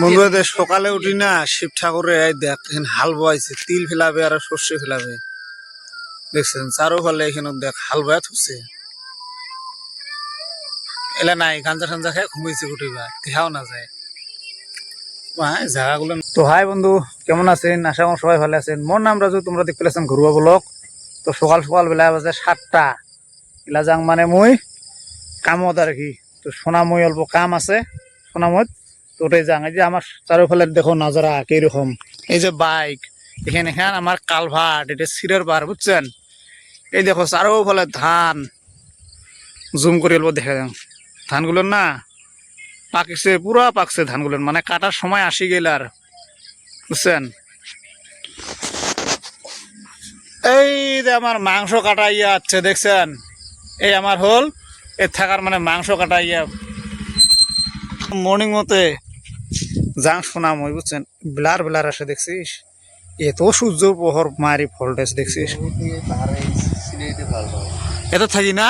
বন্ধুদের সকালে উঠি না শিব ঠাকুরে এই দেখ হাল বয়াইছে তিল ফেলাবে আর সর্ষে ফেলাবে। দেখছেন চারো ফলে এখানে দেখ হাল বয়া থুছে এলা নাই গাঞ্জা টাঞ্জা খাই ঘুমাইছে উঠিবা দেখাও না যায় জায়গাগুলো তো হাই বন্ধু কেমন আছেন? আশা করি সবাই ভালো আছেন। মোর নাম রাজু তোমরা দেখতে পেলেছেন ঘরুয়া ব্লক তো সকাল সকাল বেলা বাজে সাতটা। এলা যাং মানে মই কামত আর কি। তো সোনাময় অল্প কাম আছে সোনাময়ত ওটাই যাং এই যে আমার চারোফালে দেখো নাজারা কীরকম এই যে বাইক, এখানে এখানে আমার কালভার্ট, এটা সিরের বার বুঝছেন? এই দেখো চারোফালে ধান। জুম করে অল্প দেখা যান ধানগুলো না পাকছে, পুরা পাকছে ধানগুলো। মানে কাটার সময় আসি গেল আর, বুঝছেন? এই যে আমার মাংস কাটা ইয়ে আছে, দেখছেন? এই আমার হল, এ থাকার মানে মাংস কাটা ইয়ে। মর্নিং মতে যাং শোনাম ওই বুঝছেন ব্লার ব্লার আসে দেখছিস? এত সূর্য প্রহর মারি ভোল্টেজ দেখছিস? এত থাকি না?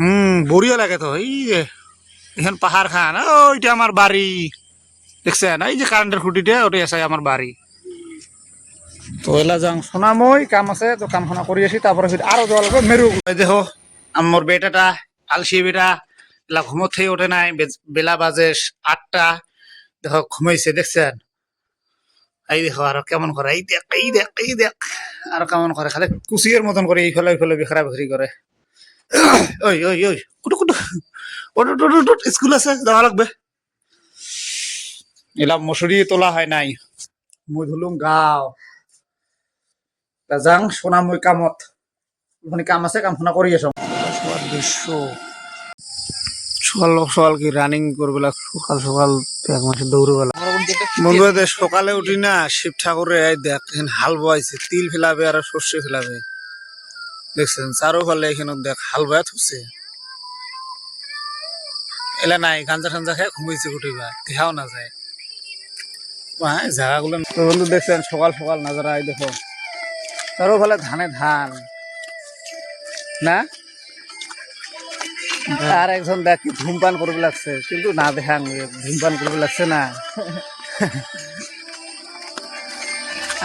হুম বড়িয়া লাগে তো এই যে এখান পাহাড় খান ওইটা আমার বাড়ি। দেখছেন এই যে কারেন্টের খুঁটিটা ওটাই আছে আমার বাড়ি। তো এলা যাং সোনাময় কাম আছে তো কামখানা কৰি আসি তারপরে আরও যাওয়া লাগবে মেরু। এই দেখো আমার বেটাটা আলসি বেটা এলা থেকে ওঠে নাই বেলা বাজে আটটা দেখো ঘুমাইছে, দেখছেন? এই দেখো আর কেমন করে, এই দেখ এই দেখ এই দেখ। আর কেমন করে, খালি কুচিয়ের মতন করে এইফালে এইফালে বিখরা বিখরি করে। ওই ওই ওই, কুটু কুটু। ওট স্কুল আছে, যাওয়া লাগবে। এলাম মসুরি তোলা হয় নাই। মই ধুলুম গাও। যাং, সোনা মই কামত। ওখানে কাম আছে কামখানা কৰি আছো। দৃশ্য। সকাল সকাল কি রানিং করবেলা, সকাল সকাল এক মাসে দৌড়বেলা। বন্ধুদের সকালে উঠি না, শিব ঠাকুরে এই দেখ হাল বয়াইছে, তিল ফেলাবে আর সর্ষে ফেলাবে। দেখছেন চারো ফলে এখানে দেখ, হাল বয়া থুছে এলা নাই, গাঞ্জা টাঞ্জা খাই ঘুমাইছে উঠিবা দেখাও না যায়। ভাই জায়গাগুলো বন্ধু, দেখছেন, সকাল সকাল নাজারা, এই দেখো চারো ফলে ধানে ধান। না? আর একজন দেখ ধূমপান করবে লাগছে কিন্তু না দেখান ধূমপান করবে লাগছে না।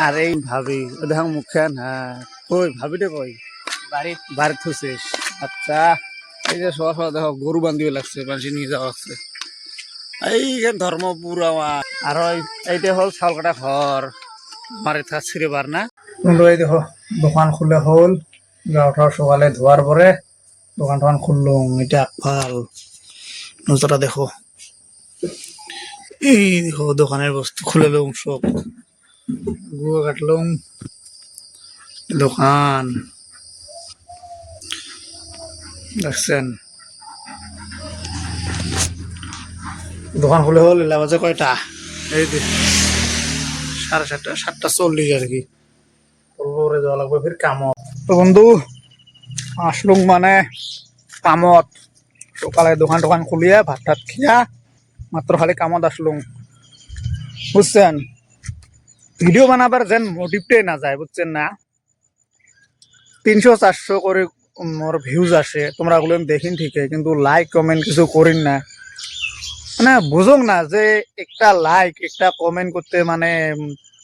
আর এই ভাবি ও দেখাং মুখখান হ্যাঁ কই ভাবিটা কই? বাড়ি বাড়ি থুছিস আচ্ছা এই যে সবার সবার দেখো গরু বান্ধিও লাগছে মানুষ নিয়ে যাওয়া লাগছে এইখান ধর্মপুর আমার আর ওই এইটা হল চাউল কাটা ঘর। আমার এটা ছিঁড়ে বার না। এই দেখো দোকান খুলে হল গাওটা সকালে ধোয়ার পরে দোকান টোকান খুললুম এটা ভালো। নজরা দেখো। এই দেখো, দোকানের বস্তু খুলে লুম সব গুয়া কাটলুম দোকান। দেখছেন? দোকান খুলে হল এলা বাজে কয়টা? এই সাড়ে সাতটা সাতটা চল্লিশ আর কি। যাওয়া লাগবে ফির কামত। তো বন্ধু আসলুম মানে কামত। সকালে দোকান টোকান খুলিয়া ভাত টাত খিয়া মাত্র খালি কামত আসলুম বুঝছেন? ভিডিও বানাবার যেন মোটিভটাই না যায় বুঝছেন না? তিনশো চারশো করে মোর ভিউজ আসে, তোমরা ওগুলো দেখিন ঠিকই, কিন্তু লাইক কমেন্ট কিছু করিন না। মানে বুঝুক না যে একটা লাইক একটা কমেন্ট করতে মানে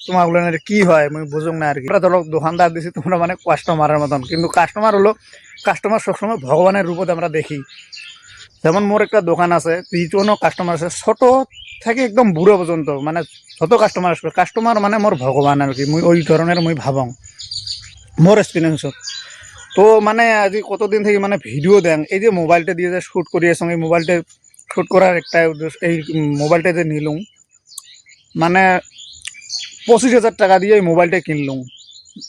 তোমার ওগুলোর কি হয় আমি বুঝুক না আর কি। ধরো, দোকানদার দিছি, তোমরা মানে কাস্টমারের মতন। কিন্তু কাস্টমার হলো কাস্টমার সবসময় ভগবানের রূপত আমরা দেখি। যেমন মোর একটা দোকান আছে যিকোনো কাস্টমার আছে, ছোট থেকে একদম বুড়ো পর্যন্ত মানে যত কাস্টমার আসবে কাস্টমার মানে মোর ভগবান আর কি। মুই ওই ধরনের মুই ভাবং, মোর এক্সপিরিয়েন্সত তো। মানে আজি কতদিন থেকে মানে ভিডিও দেন, এই যে মোবাইলটা দিয়ে যে শ্যুট করি আছো, এই মোবাইলটা শ্যুট করার একটা এই মোবাইলটা যে নিলুম মানে পঁচিশ হাজার টাকা দিয়ে এই মোবাইলটা কিনলুম।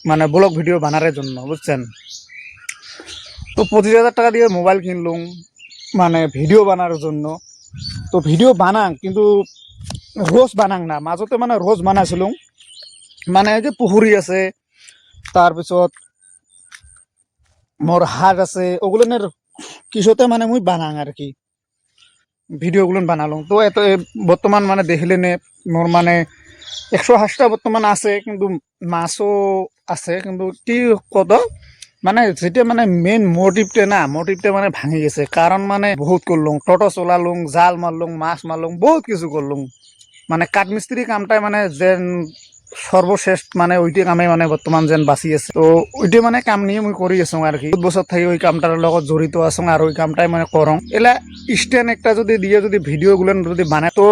মানে ব্লগ ভিডিও বানানোর জন্য, বুঝছেন? তো পঁচিশ হাজার টাকা দিয়ে মোবাইল কিনলুম মানে ভিডিও বানানোর জন্য। তো ভিডিও বানাং, কিন্তু রোজ বানাং না, মাজতে মানে রোজ বানাইছিলো মানে যে পুখুৰী আছে, তাৰপিছত মোৰ হাট আছে ওগুলোনের কিছুতে মানে মুই বানাং আর কি। ভিডিওগুলো বানালো তো এত বর্তমান মানে দেখলে নে মোর মানে একশো হাঁসটা বর্তমান আছে, কিন্তু মাছও আছে, কিন্তু কি কত মানে যেটা মানে মেইন মোটিভটা না মোটিভটা মানে ভাঙি গেছে। কারণ মানে বহুত করলুম টোটো চলালুম জাল মারলুম মাছ মারলুম বহুত কিছু করলুম মানে কাঠমিস্ত্রি কামটাই মানে যেন সর্বশেষ মানে ওইটি কামে মানে বর্তমান যেন বাঁচি আছে। তো ওইটি মানে কাম নিয়ে মই কৰি আছো আর কি। বছর থাকি ওই কামটার লগত জড়িত আছো আর ওই কামটাই মানে করং এলা স্ট্যান্ড একটা যদি দিয়ে, যদি ভিডিও গুলো যদি বানায় তো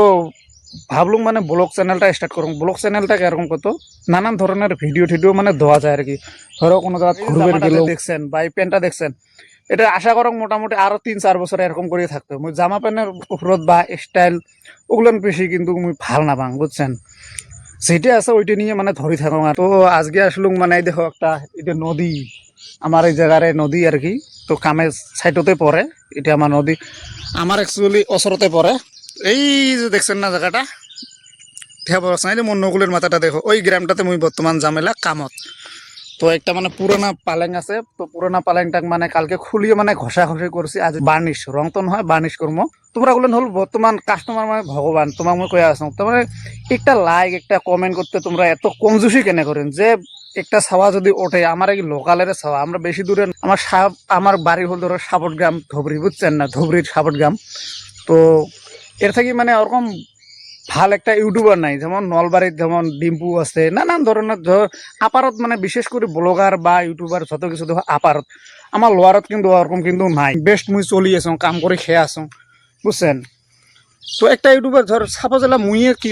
ভাবলুম মানে ব্লগ চ্যানেলটা স্টার্ট করুন ব্লগ চ্যানেলটা এরকম কত? নানান ধরনের ভিডিও টিডিও মানে দেওয়া যায় আর কি। ধরো কোনো ঘুরবে দেখছেন বা এই প্যান্টটা দেখছেন এটা আশা করং মোটামুটি আরও তিন চার বছর এরকম করে থাকতো মুই জামা প্যান্টের উপরত বা স্টাইল ওগুলো বেশি কিন্তু মুই ভালো না পাং বুঝছেন? সেটা আছে ওইটা নিয়ে মানে ধরি থাকো আর তো আজকে আসলুম মানে এই দেখো একটা এটা নদী আমার এই জায়গারে নদী আর কি। তো কামে সাইডতে পড়ে এটা আমার নদী আমার অ্যাকচুয়ালি ওচরতে পড়ে এই যে দেখছেন না জায়গাটা? দেখা পাচ্ছ না এই যে মোর নকুলের মাথাটা দেখো। ওই গ্রামটাতে মুই বর্তমান জামেলা কামত। তো একটা মানে পুরোনা পালেং আছে। তো পুরোনা পালেংটাক মানে কালকে খুলিয়ে মানে ঘষা ঘষি করছি। আজ বার্নিশ রং তো নহয় বার্নিশ করব। তোমরা বলেন হল বর্তমান কাস্টমার মানে ভগবান তোমাক মই কয়ে আসো তোমার একটা লাইক একটা কমেন্ট করতে তোমরা এত কমজুসি কেনে করেন? যে একটা ছাওয়া যদি ওঠে আমার এই লোকালের ছাওয়া আমরা বেশি দূরে আমার সাপ আমার বাড়ি হল ধরো সাপট গ্রাম ধবরি বুঝছেন না? ধবরির সাপট গ্রাম। তো এর থেকে মানে ওরকম ভালো একটা ইউটিউবার নাই, যেমন নলবাড়ির যেমন ডিম্পু আছে, নানান ধরনের ধর আপারত মানে বিশেষ করে ব্লগার বা ইউটিউবার যত কিছু দেখো আপারত আমার লোয়ারত কিন্তু ওরকম কিন্তু নাই। বেস্ট মুই চলি আছো, কাম করে খেয়ে আসো বুঝছেন তো একটা ইউটিউবার ধর সাপোজ এলা মুইয়ে কি,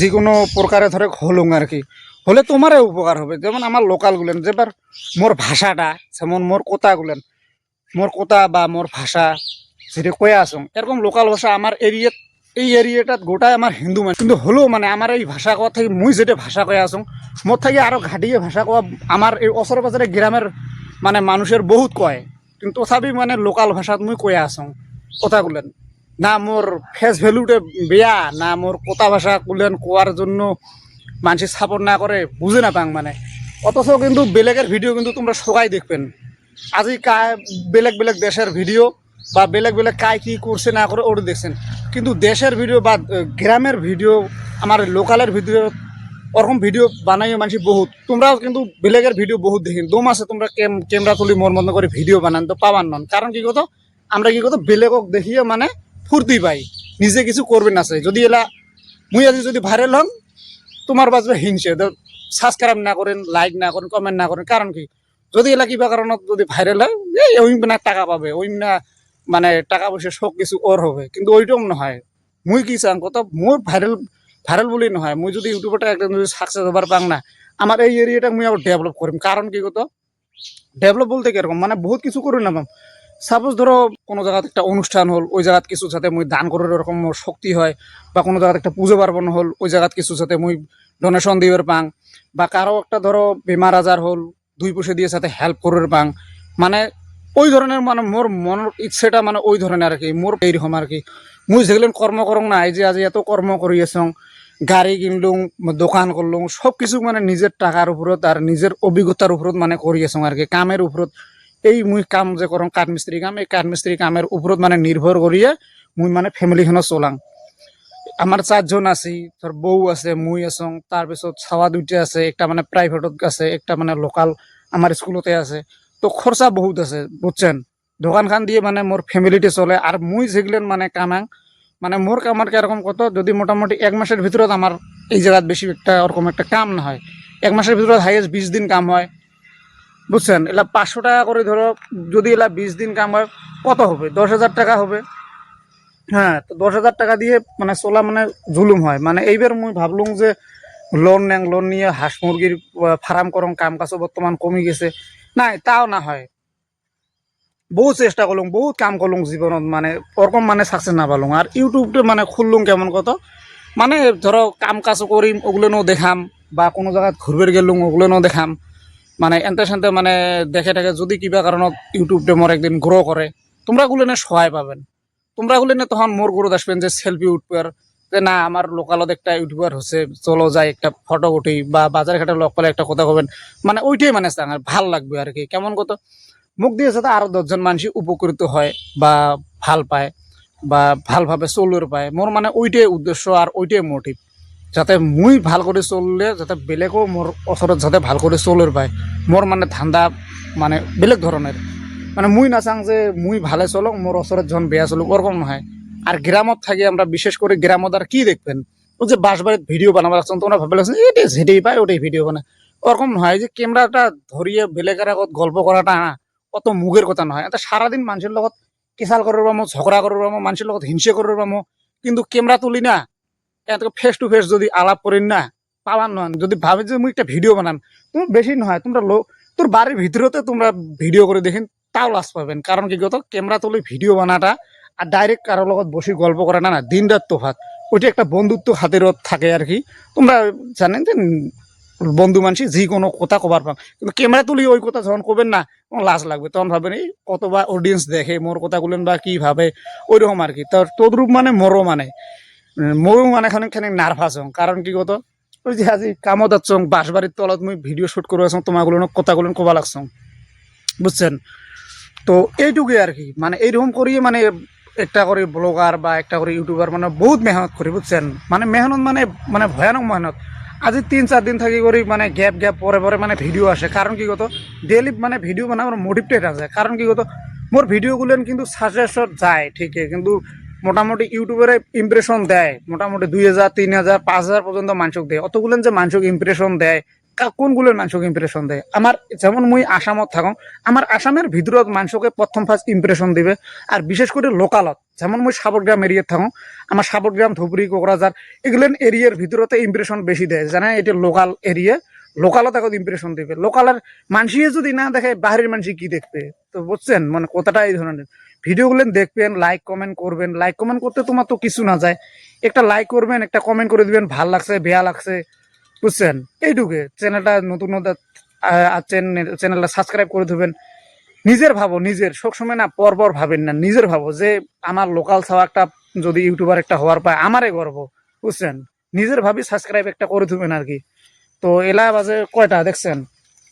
যিকোনো প্রকারে ধরে হলুং আর কি, হলে তোমারও উপকার হবে। যেমন আমার লোকালগুলেন যেবার মোর ভাষাটা, যেমন মোর কথাগুলেন মোর কথা বা মোর ভাষা যেটা কয়ে আসুন এরকম লোকাল ভাষা আমার এরিয়াত এই এরিয়াটাত গোটাই আমার হিন্দু মানে কিন্তু হলেও মানে আমার এই ভাষা কোয়া থেকে মুই যেটা ভাষা কয়ে আসুন মোর থেকে আরও ঘাটিয়ে ভাষা কোয়া আমার এই ওচরে পাজরে গ্রামের মানে মানুষের বহুত কয়। কিন্তু তথাপি মানে লোকাল ভাষাত মুই কয়ে আসুন কথাগুলেন না মোর ফেস ভ্যালুতে বেয়া, না মোর কথা ভাষা কুলেন কোয়ার জন্য মানুষ সাপোর্ট না করে বুঝে না পাং মানে। অথচ কিন্তু বেলেগের ভিডিও কিন্তু তোমরা সবাই দেখবেন। আজি কায় বেলেগ বেলেগ দেশের ভিডিও বা বেলেগ বেলেগ কায় কি করছে না করে ওটা দেখছেন। কিন্তু দেশের ভিডিও বা গ্রামের ভিডিও, আমার লোকালের ভিডিও, ওরকম ভিডিও বানাই মানুষ বহুত। তোমরাও কিন্তু বেলেগের ভিডিও বহুত দেখিন। দম আছে, তোমরা ক্যাম- ক্যামেরা তুলি মন মতো করে ভিডিও বানান, তো পাবান নন। কারণ কি কত, আমরা কি কত, বেলেগক দেখিয়ে মানে ফুর্তি পাই। নিজে কিছু করবেন আছে যদি এলা, মুই আজি যদি ভাইরাল হন তোমার বাজবে হিংসে। সাবস্ক্রাইব না করেন লাইক না করেন কমেন্ট না করেন। কারণ কি, যদি এলা কিবা কারণত যদি ভাইরাল হয়, এই ওই না টাকা পাবে ওই না মানে টাকা পয়সা সব কিছু ওর হবে। কিন্তু ওইটাও নহয়। মুই কি চাং কত মোর ভাইরাল ভাইরাল বলি নহয়। মুই যদি ইউটিউবটা একদম যদি সাকসেস হবার পাং না আমার এই এরিয়াটা মুই আবার ডেভেলপ করিম কারণ কি কত? ডেভেলপ বলতে কীরকম মানে বহুত কিছু করি না সাপোজ ধরো কোনো জায়গাতে একটা অনুষ্ঠান হল, ওই জায়গাত কিছু যাতে মুই দান করার এরকম মোর শক্তি হয়, বা কোনো জায়গাতে একটা পুজো পার্বণ হল, ওই জায়গাত কিছু যাতে মুই ডোনেশন দিবার পাং, বা কারও একটা ধরো বেমার আজার হল, দুই পয়সা দিয়ে সাথে হেল্প করার পাং। মানে ওই ধরনের মানে মোর মনের ইচ্ছেটা মানে ওই ধরনের আর কি, মোর এইরকম আর কি। মুই যেগুলো কর্ম করং না এই যে আজি এত কর্ম করি আছং, গাড়ি কিনলুং, দোকান করলুং সব কিছু মানে নিজের টাকার উপরত আর নিজের অভিজ্ঞতার উপরত মানে করি আছং আর কি, কামের উপরত এই মুই কাম যে করং কাঠমিস্ত্রি কাম, এই কাঠমিস্ত্রি কামের উপরত মানে নির্ভর করিয়ে মুই মানে ফ্যামিলিখনো চলাং। আমার চারজন আছি ধর বউ আছে, মুই আছং, তাৰপিছত ছাৱা দুইটা আছে, একটা মানে প্ৰাইভেটত আছে, একটা মানে লোকাল আমার স্কুলতে আছে। তো খরচা বহুত আছে, বুঝছেন? দোকানখান দিয়ে মানে মোর ফ্যামিলিতে চলে আর মুই যেগুলেন মানে কামাং মানে মোর কামার এরকম কত, যদি মোটামুটি এক মাসের ভিতৰত আমার এই জায়গাত বেশি একটা ওরকম একটা কাম না হয় এক মাসের ভিতৰত হাইয়েস্ট বিশ দিন কাম হয়, বুঝছেন? এলা পাঁচশো টাকা করে ধরো, যদি এলা বিশ দিন কাম হয়, কত হবে? দশ হাজার টাকা হবে। হ্যাঁ তো দশ হাজার টাকা দিয়ে মানে চলা মানে জুলুম হয়। মানে এইবার মুই ভাবলুম যে লোন নেং লোন নিয়ে হাঁস মুরগির ফার্ম করং কাম কাজও বর্তমান কমে গেছে। নাই, তাও না হয়। বহুত চেষ্টা করলুম বহুত কাম করলুম জীবনত মানে ওরকম মানে সাকসেস না পালুম আর ইউটিউবটা মানে খুললুম কেমন কত? মানে ধরো কাম কাজও করিম ওগুলো দেখাম, বা কোনো জায়গাত ঘুরবে গেলুম ওগুলো দেখাম। মানে এনতে সেনতে মানে দেখে দেখে যদি কিবা কারণত ইউটিউবটা মোর একদিন গ্রো করে তোমরা গুলো সহায় পাবেন। তোমরা গুলো তখন মোর গুরুত আসবেন যে সেলফি উঠবার যে না, আমার লোকালত একটা ইউটিউবার হচ্ছে, চলো যাই একটা ফটো উঠি বা বাজার ঘাটে লগ পেলে একটা কথা কবেন মানে ওইটাই মানে আর ভালো লাগবে আর কি। কেমন কত? মুখ দিয়ে যাতে আরও দশজন মানুষ উপকৃত হয় বা ভালো পায় বা ভালভাবে চলুর পায়, মোর মানে ওইটাই উদ্দেশ্য আর ওইটাই মোটিভ যাতে মুই ভালো করে চললে, যাতে বেলেগও মোর ওচৰত যাতে ভালো করে চলুর পায়, মোর মানে ধান্দা মানে বেলেগ ধরনের। মানে মুই নাচাং যে মুই ভালে চলক, মোর ওচৰত যখন বেয়া চলুক, ওরকম নহয়। আর গ্রামত থাকি আমরা, বিশেষ করে গ্রামত আর কি দেখবেন? ও যে বাস বাড়ির ভিডিও বানাবার আসছেন তোমরা ভাবে লাগছেন এটা পায়, ওটাই ভিডিও বানায়। ওরকম নয় যে ক্যামেরাটা ধরিয়ে বেলেগের আগত গল্প করাটা না, অত মুখের কথা নহয়। এটা সারাদিন মানুষের লগত কেঁচাল করার পামো ঝগড়া করার পামো মানুষের লগত হিংসে করার পামো কিন্তু ক্যামেরা তুলি না। এত ফেস টু ফেস যদি আলাপ করেন না পাওয়ার নয় যদি ভাবে যে মুই একটা ভিডিও বানাম তুমি বেশি নহয়, তোমরা লো তোর বাড়ির ভিতরেতে তোমরা ভিডিও করে দেখেন, তাও লাজ পাবেন। কারণ কি কত ক্যামেরা তুলে ভিডিও বানাটা আর ডাইরেক্ট কারোর লগত বসে গল্প করাটা না না দিন রাত তোফাত ওইটা একটা বন্ধুত্ব হাতের থাকে আর কি। তোমরা জানেন যে বন্ধু মানুষ যে কোনো কথা কবার পাম। কিন্তু ক্যামেরা তুলি ওই কথা যখন কবেন না লাজ লাগবে। তখন ভাবেন এই কত বা অডিয়েন্স দেখে মোর কথা বলেন বা কি ভাবে? ওই রকম আর কি। তোর তদ্রুপ মানে মরো মানে। উম, মরো মানে খানিক খানিক নার্ভাস হং কারণ কি কত? ওই যে আজি কামত আছ বাঁশবাড়ির তলত মুই ভিডিও শুট করে আছো তোমাগুলো কথাগুলো কবা লাগছ। বুঝছেন? তো এইটুকুই আর কি। মানে এইরকম করিয়ে মানে একটা করে ব্লগার বা একটা করে ইউটিউবার মানে বহুত মেহনত করি, বুঝছেন? মানে মেহনত মানে মানে ভয়ানক মেহনত। আজি তিন, চার দিন থাকি করি মানে গ্যাপ গ্যাপ পরে পরে মানে ভিডিও আসে। কারণ কি কত ডেইলি মানে ভিডিও বানাবার মোটিভটা এটা আছে। কারণ কি কত মোর ভিডিওগুলো কিন্তু সাজেশন যায় ঠিকই কিন্তু মোটামুটি ইউটিউবের ইমপ্রেশন দেয়। মোটামুটি দুই হাজার তিন হাজার পাঁচ হাজার পর্যন্ত মানুষক দেয়। অতগুলো যে মানুষক ইমপ্রেশন দেয় কোনগুলোর মানুষক ইমপ্রেশন দেয়? আমার যেমন মুই আসামত থাকো, আমার আসামের ভিতৰত মানুষকে প্রথম ফার্স্ট ইমপ্রেশন দিবে। আর বিশেষ করে লোকালত যেমন মই সাবরগ্রাম এরিয়াত থাকো আমার সাবরগ্রাম ধুবুরি কোকরাঝার এগুলেন এরিয়ার ভিতরতে ইমপ্রেশন বেশি দেয়। জানা এটা লোকাল এরিয়া লোকালত এখন ইমপ্রেশন দিবে। লোকালের মানসিয়ে যদি না দেখে বাহিরের মানসি কি দেখবে? তো বুঝছেন মানে কথাটা এই ধরনের। ভিডিওগুলো দেখবেন লাইক কমেন্ট করবেন। লাইক কমেন্ট করতে তোমার তো কিছু না যায়। একটা লাইক করবেন, একটা কমেন্ট করে দিবেন, ভালো লাগছে, বেয়া লাগছে। বুঝছেন? এইটুকে চ্যানেলটা নতুন চ্যানেলটা সাবস্ক্রাইব করে দেবেন। নিজের ভাবো, নিজের। সবসময় না পরপর ভাবেন না, নিজের ভাবো যে আমার লোকাল ছাওয়া একটা, যদি ইউটিউবার একটা হওয়ার পায়, আমারে গর্ব, বুঝছেন? নিজের ভাবি সাবস্ক্রাইব একটা করে দেবেন আর কি। তো এলা বাজে কয়টা, দেখছেন?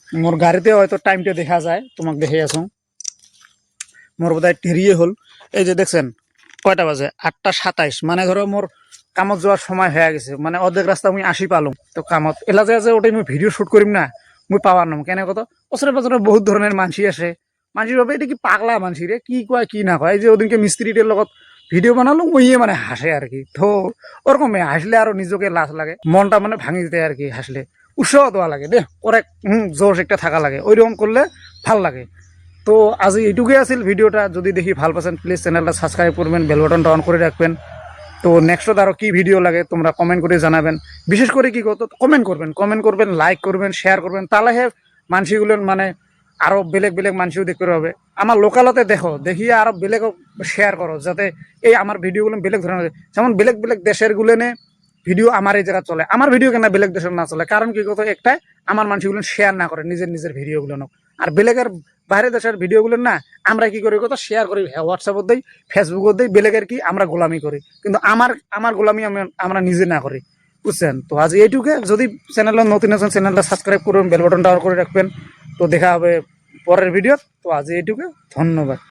মোর গাড়িতে হয়তো টাইমটা দেখা যায়, তোমাকে দেখে আসুন মোর বোধহয় টেরিয়ে হল। এই যে দেখছেন, কয়টা বাজে? আটটা সাতাইশ। মানে ধরো মোর কামত যাওয়ার সময় হয়ে গেছে। মানে অর্ধেক রাস্তা মুই আসি পালুম তো কামত, এলা যে আছে ওটাই মুই ভিডিও শুট করিম না, মুই পাওয়ার নাম। কেন কত? ওচরে পাজরে বহুত ধরনের মানসি আসে মানসির ভাবে এটা কি পাগলা মানসি রে কি কয়, কি না কয় এই যে ওদিনকে মিস্ত্রিদের লগত ভিডিও বানালো ওইয়ে মানে হাসে আর কি। তো ওরকমই হাসলে আরও নিজকে লাজ লাগে। মনটা মানে ভাঙি যেতে আর কি হাসলে। উৎসাহ দেওয়া লাগে দে ওরে হুম জোশ একটা থাকা লাগে। ওইরকম করলে ভালো লাগে। তো আজি এইটুকুই আছিল ভিডিওটা যদি দেখি ভালো পাচ্ছেন প্লিজ চ্যানেলটা সাবস্ক্রাইব করবেন বেল বাটনটা অন করে রাখবেন তো নেক্সটত আরও কি ভিডিও লাগে, তোমরা কমেন্ট করে জানাবেন। বিশেষ করে কি করতো কমেন্ট করবেন কমেন্ট করবেন লাইক করবেন শেয়ার করবেন, তাহলেহে মানসিগুলো মানে আরও বেলেগ বেলেগ মানুষও দেখতে হবে আমার লোকালতে দেখো, দেখিয়ে আরও বেলেগ শেয়ার করো, যাতে এই আমার ভিডিওগুলো বেলেগ ধরনের যেমন বেলেগ বেলেগ দেশের গুলেনে ভিডিও আমার এই জায়গা চলে, আমার ভিডিও কেন বেলেগ দেশের না চলে? কারণ কি কথা একটাই আমার মানুষগুলো শেয়ার না করে, নিজের নিজের ভিডিওগুলো আর বেলেগের বাইরের দেশের ভিডিওগুলো না, আমরা কি করি কথা শেয়ার করি হোয়াটসঅ্যাপত দেই ফেসবুকত দেই, বেলেগের কি আমরা গোলামি করি। কিন্তু আমার আমার গোলামি আমি- আমরা নিজে না করি। বুঝছেন? তো আজ এইটুকে, যদি চ্যানেলে নতুন আছেন চ্যানেলটা সাবস্ক্রাইব করবেন বেল বাটনটা অন করে রাখবেন। তো দেখা হবে পরের ভিডিও তো আজ এইটুকু, ধন্যবাদ।